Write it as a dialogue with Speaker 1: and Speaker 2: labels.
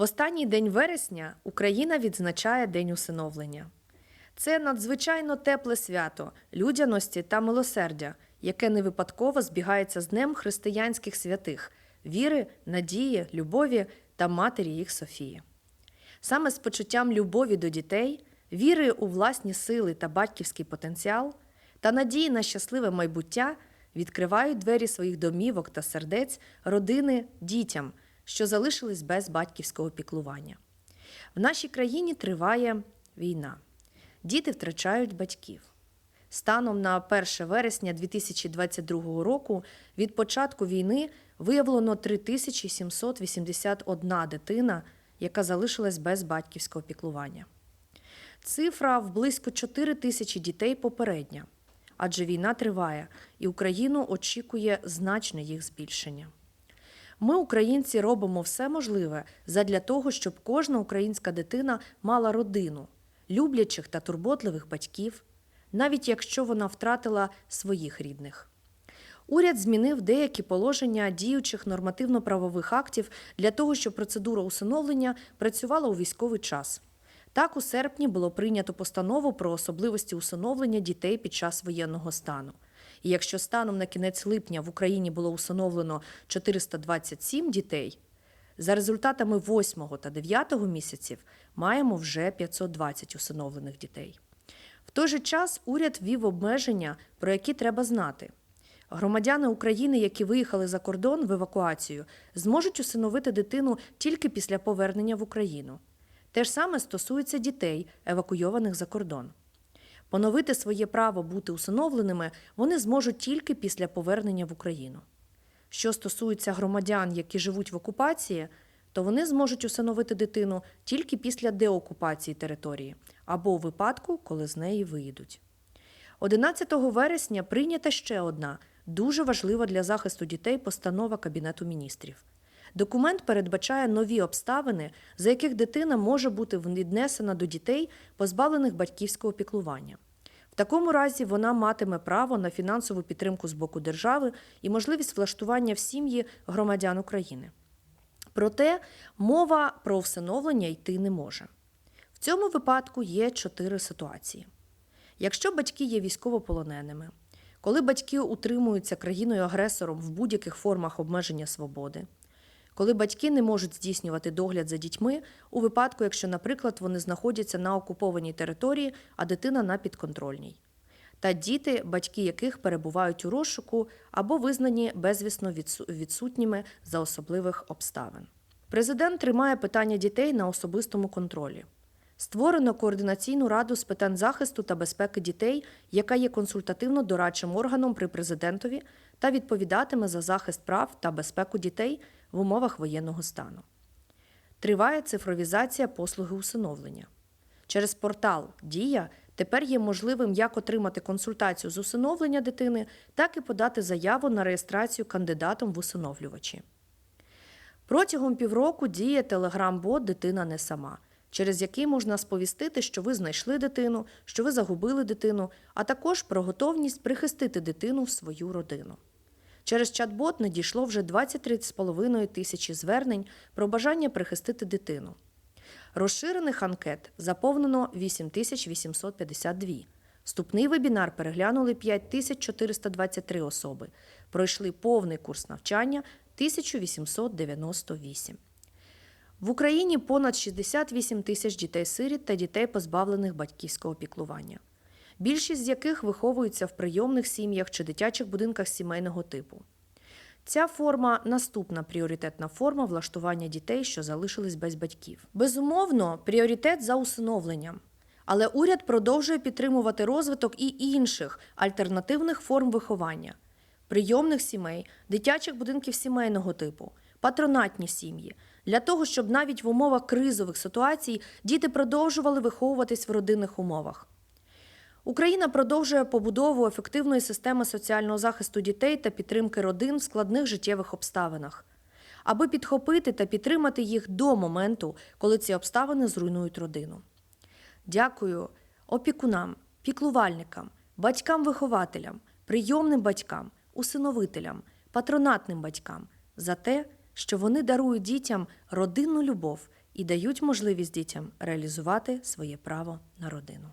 Speaker 1: В останній день вересня Україна відзначає День усиновлення. Це надзвичайно тепле свято людяності та милосердя, яке не випадково збігається з Днем християнських святих віри, надії, любові та матері їх Софії. Саме з почуттям любові до дітей, віри у власні сили та батьківський потенціал та надії на щасливе майбуття відкривають двері своїх домівок та сердець родини дітям, що залишились без батьківського піклування. В нашій країні триває війна. Діти втрачають батьків. Станом на 1 вересня 2022 року від початку війни виявлено 3781 дитина, яка залишилась без батьківського піклування. Цифра в близько 4 тисячі дітей попередня, адже війна триває, і Україну очікує значне їх збільшення. Ми, українці, робимо все можливе задля того, щоб кожна українська дитина мала родину, люблячих та турботливих батьків, навіть якщо вона втратила своїх рідних. Уряд змінив деякі положення діючих нормативно-правових актів для того, щоб процедура усиновлення працювала у військовий час. Так, у серпні було прийнято постанову про особливості усиновлення дітей під час воєнного стану. І якщо станом на кінець липня в Україні було усиновлено 427 дітей, за результатами 8 та 9 місяців маємо вже 520 усиновлених дітей. В той же час уряд ввів обмеження, про які треба знати. Громадяни України, які виїхали за кордон в евакуацію, зможуть усиновити дитину тільки після повернення в Україну. Те ж саме стосується дітей, евакуйованих за кордон. Поновити своє право бути усиновленими вони зможуть тільки після повернення в Україну. Що стосується громадян, які живуть в окупації, то вони зможуть усиновити дитину тільки після деокупації території або у випадку, коли з неї виїдуть. 11 вересня прийнята ще одна дуже важлива для захисту дітей постанова Кабінету міністрів. Документ передбачає нові обставини, за яких дитина може бути віднесена до дітей, позбавлених батьківського піклування. В такому разі вона матиме право на фінансову підтримку з боку держави і можливість влаштування в сім'ї громадян України. Проте мова про всиновлення йти не може. В цьому випадку є чотири ситуації. Якщо батьки є військовополоненими, коли батьки утримуються країною-агресором в будь-яких формах обмеження свободи, коли батьки не можуть здійснювати догляд за дітьми у випадку, якщо, наприклад, вони знаходяться на окупованій території, а дитина на підконтрольній, та діти, батьки яких перебувають у розшуку або визнані безвісно відсутніми за особливих обставин. Президент тримає питання дітей на особистому контролі. Створено координаційну раду з питань захисту та безпеки дітей, яка є консультативно-дорадчим органом при президентові та відповідатиме за захист прав та безпеку дітей в умовах воєнного стану. Триває цифровізація послуги усиновлення. Через портал Дія тепер є можливим як отримати консультацію з усиновлення дитини, так і подати заяву на реєстрацію кандидатом в усиновлювачі. Протягом півроку діє телеграм-бот Дитина не сама, через який можна сповістити, що ви знайшли дитину, що ви загубили дитину, а також про готовність прихистити дитину в свою родину. Через чат-бот надійшло вже 23,5 тисячі звернень про бажання прихистити дитину. Розширених анкет заповнено 8852. Вступний вебінар переглянули 5423 особи. Пройшли повний курс навчання 1898. В Україні понад 68 тисяч дітей-сиріт та дітей, позбавлених батьківського піклування. Більшість з яких виховуються в прийомних сім'ях чи дитячих будинках сімейного типу. Ця форма наступна пріоритетна форма влаштування дітей, що залишились без батьків. Безумовно, пріоритет за усиновленням. Але уряд продовжує підтримувати розвиток і інших альтернативних форм виховання: прийомних сімей, дитячих будинків сімейного типу, патронатні сім'ї, для того, щоб навіть в умовах кризових ситуацій діти продовжували виховуватись в родинних умовах. Україна продовжує побудову ефективної системи соціального захисту дітей та підтримки родин в складних життєвих обставинах, аби підхопити та підтримати їх до моменту, коли ці обставини зруйнують родину. Дякую опікунам, піклувальникам, батькам-вихователям, прийомним батькам, усиновителям, патронатним батькам за те, що вони дарують дітям родинну любов і дають можливість дітям реалізувати своє право на родину.